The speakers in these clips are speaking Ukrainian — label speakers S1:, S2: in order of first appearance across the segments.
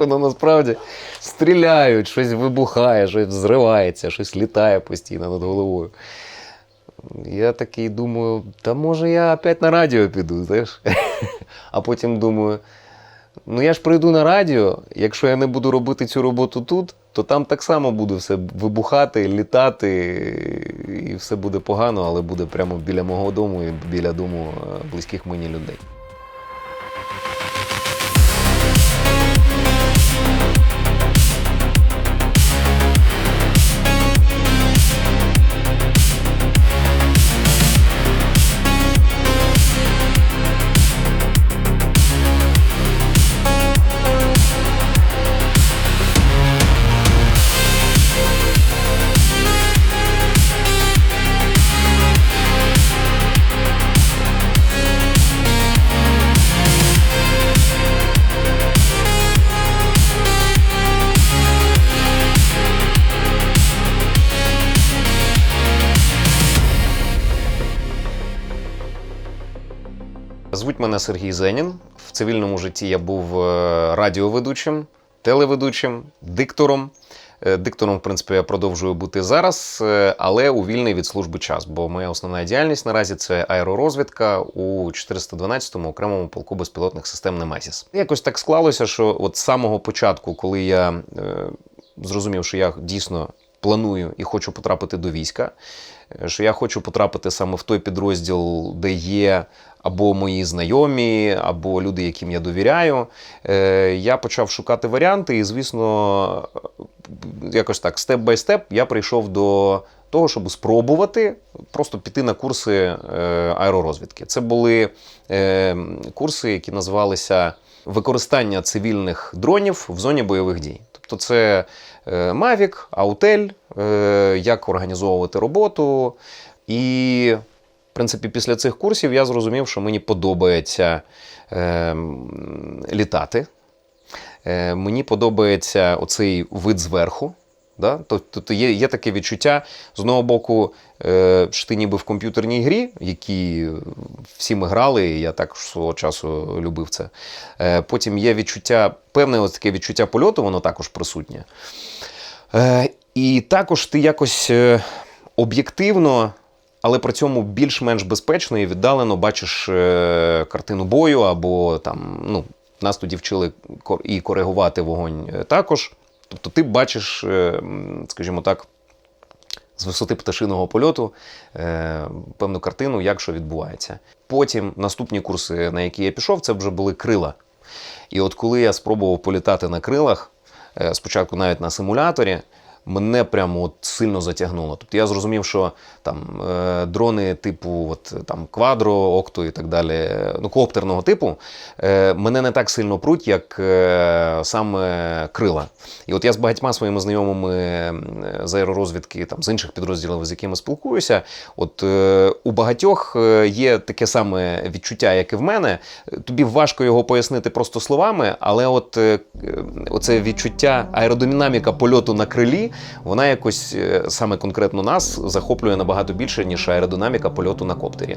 S1: як воно насправді стріляють, щось вибухає, щось взривається, щось літає постійно над головою. Я такий думаю, та може я опять на радіо піду, знаєш? А потім думаю, ну я ж прийду на радіо, якщо я не буду робити цю роботу тут, то там так само буде все вибухати, літати, і все буде погано, але буде прямо біля мого дому і біля дому е, близьких мені людей. Звуть мене Сергій Зенін. В цивільному житті я був е, радіоведучим, телеведучим, диктором. Е, Диктором, в принципі, я продовжую бути зараз, е, але у вільний від служби час. Бо моя основна діяльність наразі це аеророзвідка у 412-му окремому полку безпілотних систем Немезіс. Якось так склалося, що от з самого початку, коли я е, зрозумів, що я дійсно планую і хочу потрапити до війська, е, що я хочу потрапити саме в той підрозділ, де є або мої знайомі, або люди, яким я довіряю. Е, Я почав шукати варіанти, і, звісно, якось так, степ бай степ, я прийшов до того, щоб спробувати просто піти на курси е, аеророзвідки. Це були е, курси, які називалися використання цивільних дронів в зоні бойових дій. Тобто, це е, Mavic, Autel, е, як організовувати роботу. І, в принципі, після цих курсів я зрозумів, що мені подобається е, літати. Е, мені подобається оцей вид зверху. Да? Тобто є, є таке відчуття, з одного боку, е, що ти ніби в комп'ютерній грі, які всі ми грали, і я також свого часу любив це. Е, потім є відчуття, певне ось таке відчуття польоту, воно також присутнє. Е, і також ти якось е, об'єктивно, але при цьому більш-менш безпечно і віддалено бачиш е, картину бою, або там, ну, нас тоді вчили і коригувати вогонь е, також. Тобто ти бачиш, е, скажімо так, з висоти пташиного польоту е, певну картину, як що відбувається. Потім наступні курси, на які я пішов, це вже були крила. І от коли я спробував політати на крилах, е, спочатку навіть на симуляторі, мене прямо от сильно затягнуло. Тобто я зрозумів, що там е, дрони типу от, там, Квадро, Окто і так далі, ну, коптерного типу, е, мене не так сильно пруть, як е, саме крила. І от я з багатьма своїми знайомими з аеророзвідки, там, з інших підрозділів, з якими спілкуюся, от е, у багатьох е, є таке саме відчуття, як і в мене. Тобі важко його пояснити просто словами, але от е, оце відчуття аеродинаміка польоту на крилі, вона якось е, саме конкретно нас захоплює набагато більше, ніж аеродинаміка польоту на коптері.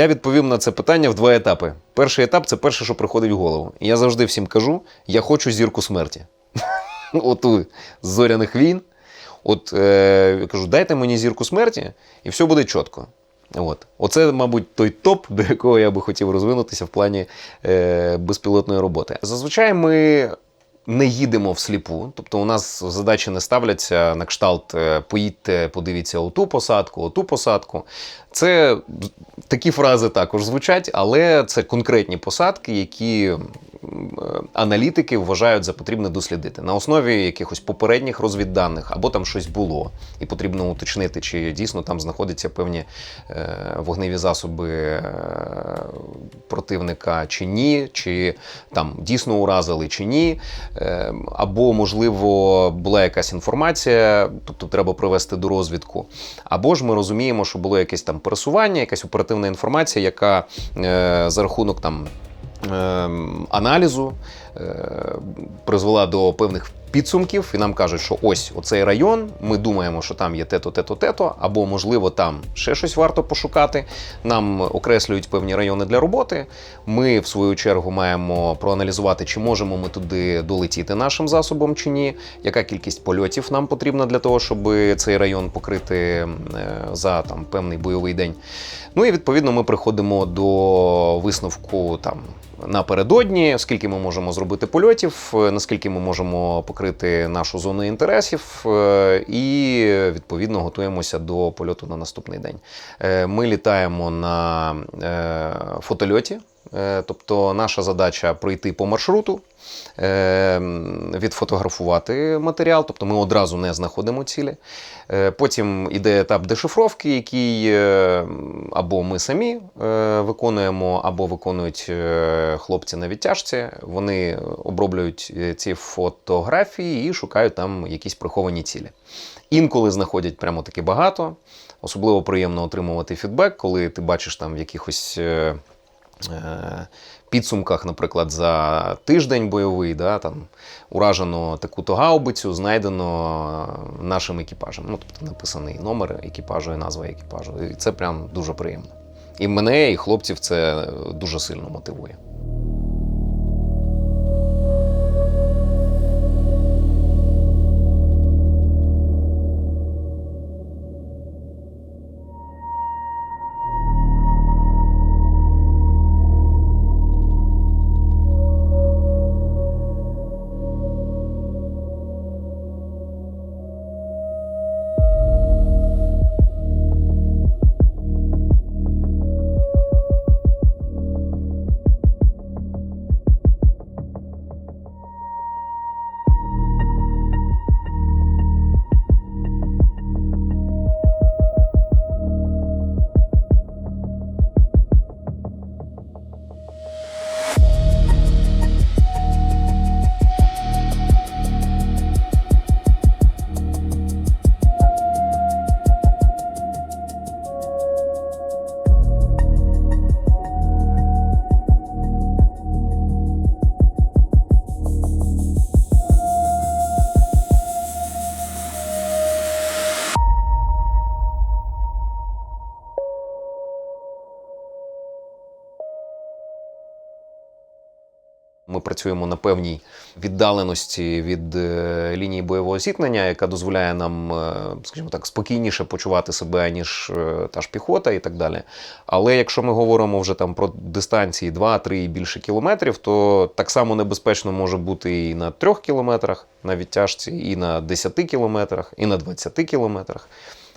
S1: Я відповім на це питання в два етапи. Перший етап це перше, що приходить в голову. І я завжди всім кажу: я хочу зірку смерті. Оту з зоряних війн. От е, я кажу, дайте мені зірку смерті, і все буде чітко. От. Оце, мабуть, той топ, до якого я би хотів розвинутися в плані е, безпілотної роботи. Зазвичай ми не їдемо всліпу, тобто у нас задачі не ставляться на кшталт е, поїдьте, подивіться оту посадку, оту посадку. Це такі фрази також звучать, але це конкретні посадки, які аналітики вважають за потрібне дослідити на основі якихось попередніх розвідданих, або там щось було, і потрібно уточнити, чи дійсно там знаходяться певні е, вогневі засоби е, противника чи ні, чи там дійсно уразили чи ні. Е, або, можливо, була якась інформація, тобто треба привести до розвідку. Або ж ми розуміємо, що було якесь там пересування, якась оперативна інформація, яка за рахунок там. Е, Аналізу е, призвела до певних підсумків, і нам кажуть, що ось оцей район, ми думаємо, що там є те-то, те-то, те-то, або можливо там ще щось варто пошукати. Нам окреслюють певні райони для роботи. Ми, в свою чергу, маємо проаналізувати, чи можемо ми туди долетіти нашим засобом чи ні, яка кількість польотів нам потрібна для того, щоб цей район покрити е, за там певний бойовий день. Ну і відповідно ми приходимо до висновку там. Напередодні, скільки ми можемо зробити польотів, е, наскільки ми можемо покрити нашу зону інтересів, е, і відповідно готуємося до польоту на наступний день. Е, Ми літаємо на фотольоті, тобто наша задача пройти по маршруту, е, відфотографувати матеріал, тобто ми одразу не знаходимо цілі. Е, Потім іде етап дешифровки, який е, або ми самі е, виконуємо, або виконують е, хлопці на відтяжці. Вони оброблюють е, ці фотографії і шукають там якісь приховані цілі. Інколи знаходять прямо таки багато. Особливо приємно отримувати фідбек, коли ти бачиш там в якихось. Е, е, Підсумках, наприклад, за тиждень бойовий, да, там уражено таку-то гаубицю, знайдено нашим екіпажем. Ну, тобто написаний номер екіпажу і назва екіпажу. І це прям дуже приємно. І мене, і хлопців це дуже сильно мотивує. Ми працюємо на певній віддаленості від е, лінії бойового зіткнення, яка дозволяє нам, е, скажімо так, спокійніше почувати себе, ніж е, та ж піхота і так далі. Але якщо ми говоримо вже там про дистанції 2-3 і більше кілометрів, то так само небезпечно може бути і на 3 кілометрах на відтяжці, і на 10 кілометрах, і на 20 кілометрах.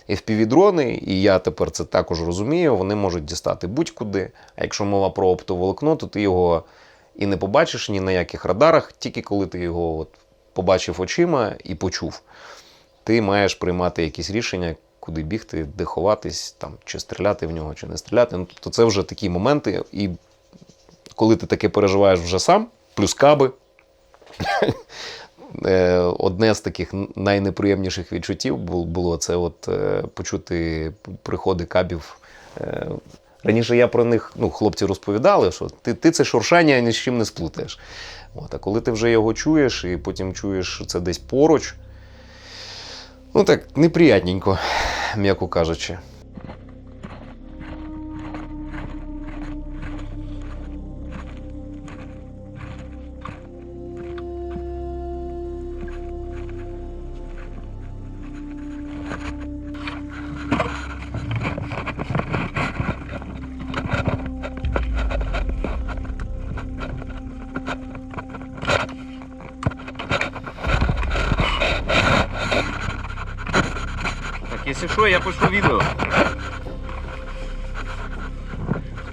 S1: FPV-дрони, і я тепер це також розумію, вони можуть дістати будь-куди. А якщо мова про оптоволокно, то ти його і не побачиш ні на яких радарах, тільки коли ти його от побачив очима і почув. Ти маєш приймати якісь рішення, куди бігти, де ховатись, там, чи стріляти в нього, чи не стріляти. Ну, тобто це вже такі моменти. І коли ти таке переживаєш вже сам, плюс каби. Е, Одне з таких найнеприємніших відчуттів було це от е, почути приходи кабів. Раніше я про них, ну, хлопці розповідали, що ти, ти це шуршання ні з чим не сплутаєш. От, а коли ти вже його чуєш і потім чуєш, це десь поруч, ну так неприятненько, м'яко кажучи.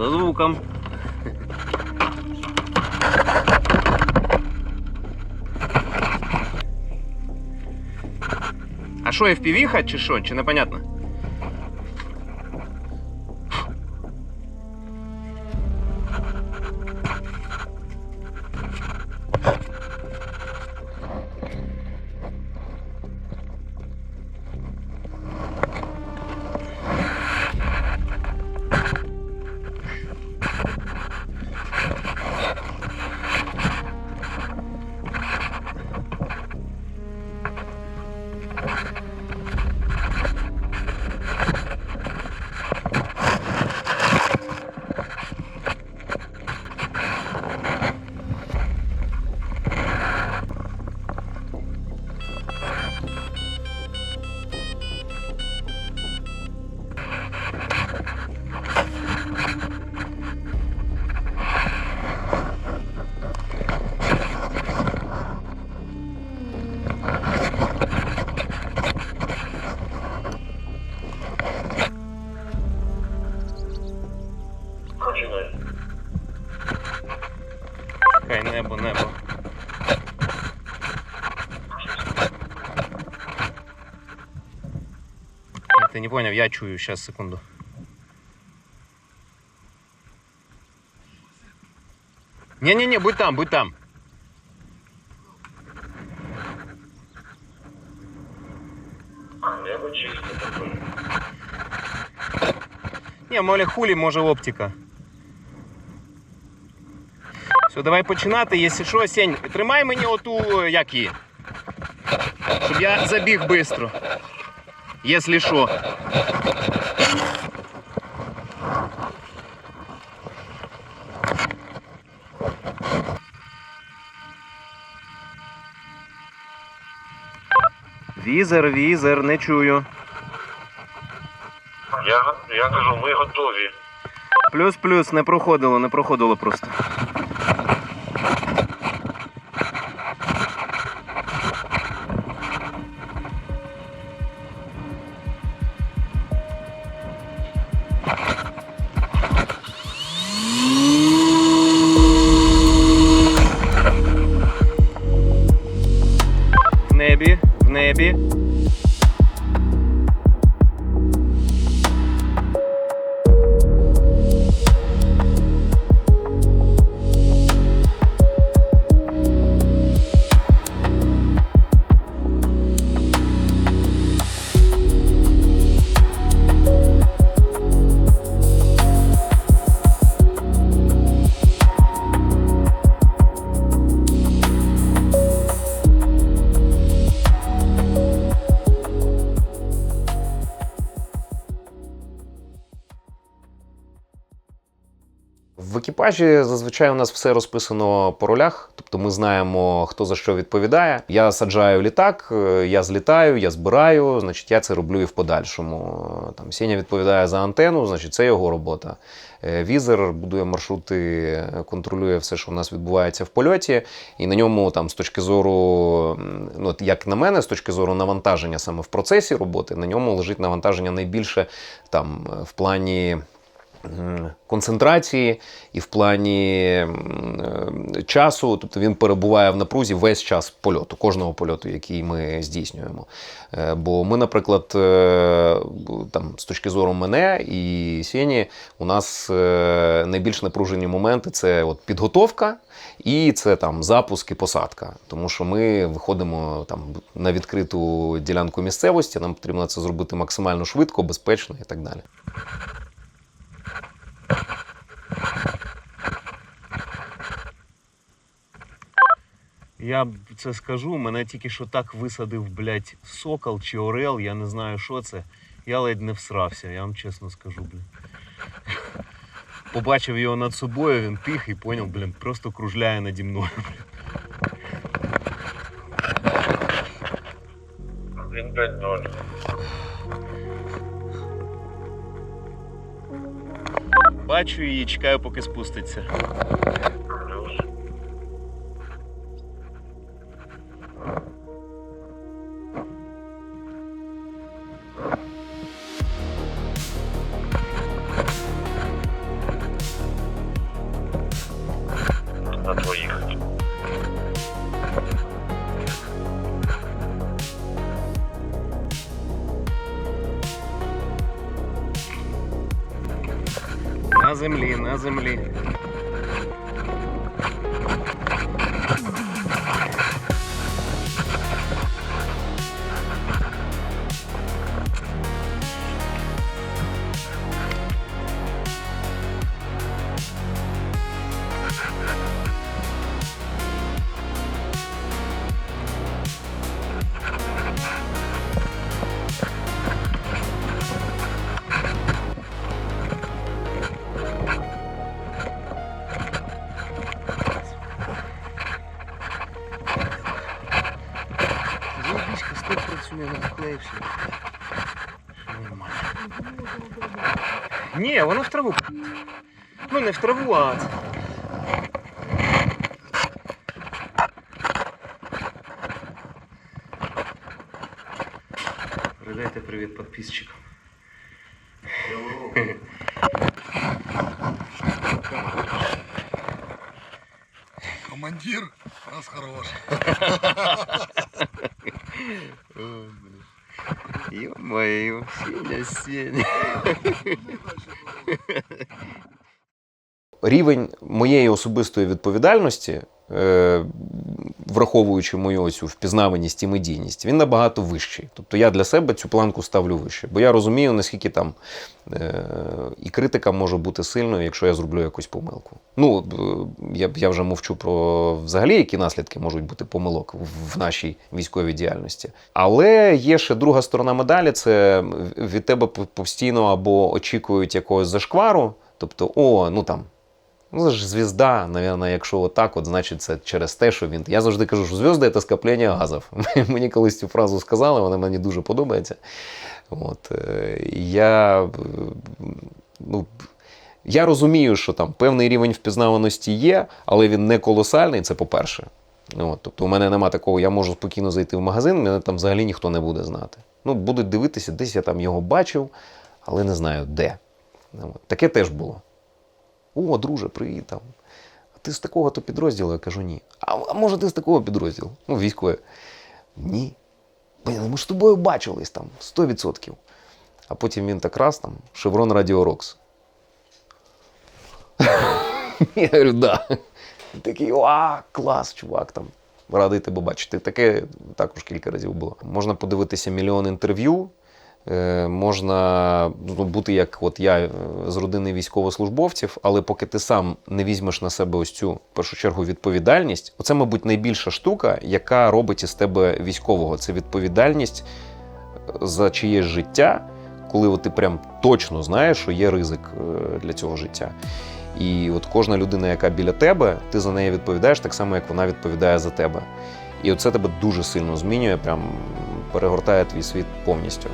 S1: Со звуком. А що, FPV чи що? Чи непонятно?
S2: Починай.
S1: Хай небо, небо. Ні, Ти не поняв, я чую, сейчас секунду. Не-не-не, будь там, будь там.
S2: Небо чисто такое.
S1: Ні, моля хулі, може оптика. Все, давай починати. Якщо що, Сень, тримай мені оту, як її. Щоб я забіг швидко. Якщо що. Візер, візер, не чую.
S2: Я, я кажу, ми готові.
S1: Плюс-плюс, не проходило, не проходило просто. В екіпажі зазвичай у нас все розписано по ролях, тобто ми знаємо, хто за що відповідає. Я саджаю літак, е, я злітаю, я збираю, значить, я це роблю і в подальшому. Е, Там Сеня відповідає за антенну, значить, це його робота. Е, Візер будує маршрути, контролює все, що у нас відбувається в польоті, і на ньому, там, з точки зору, ну, як на мене, з точки зору навантаження саме в процесі роботи, на ньому лежить навантаження найбільше там в плані. Концентрації і в плані е, часу, тобто він перебуває в напрузі весь час польоту, кожного польоту, який ми здійснюємо. Е, Бо ми, наприклад, е, там, з точки зору мене і Сєні, у нас найбільш напружені моменти це от підготовка і це там запуск і посадка. Тому що ми виходимо там на відкриту ділянку місцевості, нам потрібно це зробити максимально швидко, безпечно і так далі. Я це скажу, мене тільки що так висадив, блядь, сокол чи орел, я не знаю, що це. Я ледь не всрався, я вам чесно скажу, блін. Побачив його над собою, він тих і поняв, блін, просто кружляє наді мною.
S2: Він 5-0.
S1: Бачу її, чекаю, поки спуститься. Землі, на землі. Ні, воно в траву. Ну не в траву, а. це. Передайте привіт підписчикам.
S3: Командир у нас хороший.
S1: Ё-моё, Сеня, Сеня. Рівень моєї особистої відповідальності, е, враховуючи мою оцю впізнаваність і медійність, він набагато вищий. Тобто я для себе цю планку ставлю вище. Бо я розумію, наскільки там е, і критика може бути сильною, якщо я зроблю якусь помилку. Ну, я, я вже мовчу про взагалі, які наслідки можуть бути помилок в нашій військовій діяльності. Але є ще друга сторона медалі: це від тебе постійно або очікують якогось зашквару. Тобто, о, ну там. Ну, це ж звізда, навірно, якщо отак, от, значить це через те, що він. Я завжди кажу, що зв'язки це скоплення газів. Мені колись цю фразу сказали, вона мені дуже подобається. От, е, я, ну, я розумію, що там певний рівень впізнаваності є, але він не колосальний, це по-перше. От, тобто, у мене нема такого, я можу спокійно зайти в магазин, мене там взагалі ніхто не буде знати. Ну, будуть дивитися, десь я там його бачив, але не знаю де. От. Таке теж було. О, друже, привіт там. Ти з такого то підрозділу? Я кажу, ні. А, а може ти з такого підрозділу? Ну, військове. Ні. Блін, ми ж з тобою бачились там 100%. А потім він так раз там, Шеврон Радіо Рокс. Я говорю, да. Такий, а, клас, чувак там. Радий тебе бачити. Таке також кілька разів було. Можна подивитися мільйон інтерв'ю. Е, можна бути як от я е, з родини військовослужбовців, але поки ти сам не візьмеш на себе ось цю в першу чергу відповідальність, оце, мабуть, найбільша штука, яка робить із тебе військового. Це відповідальність е, за чиєсь життя, коли от ти прям точно знаєш, що є ризик для цього життя. І от кожна людина, яка біля тебе, ти за неї відповідаєш так само, як вона відповідає за тебе. І оце тебе дуже сильно змінює, прям перегортає твій світ повністю.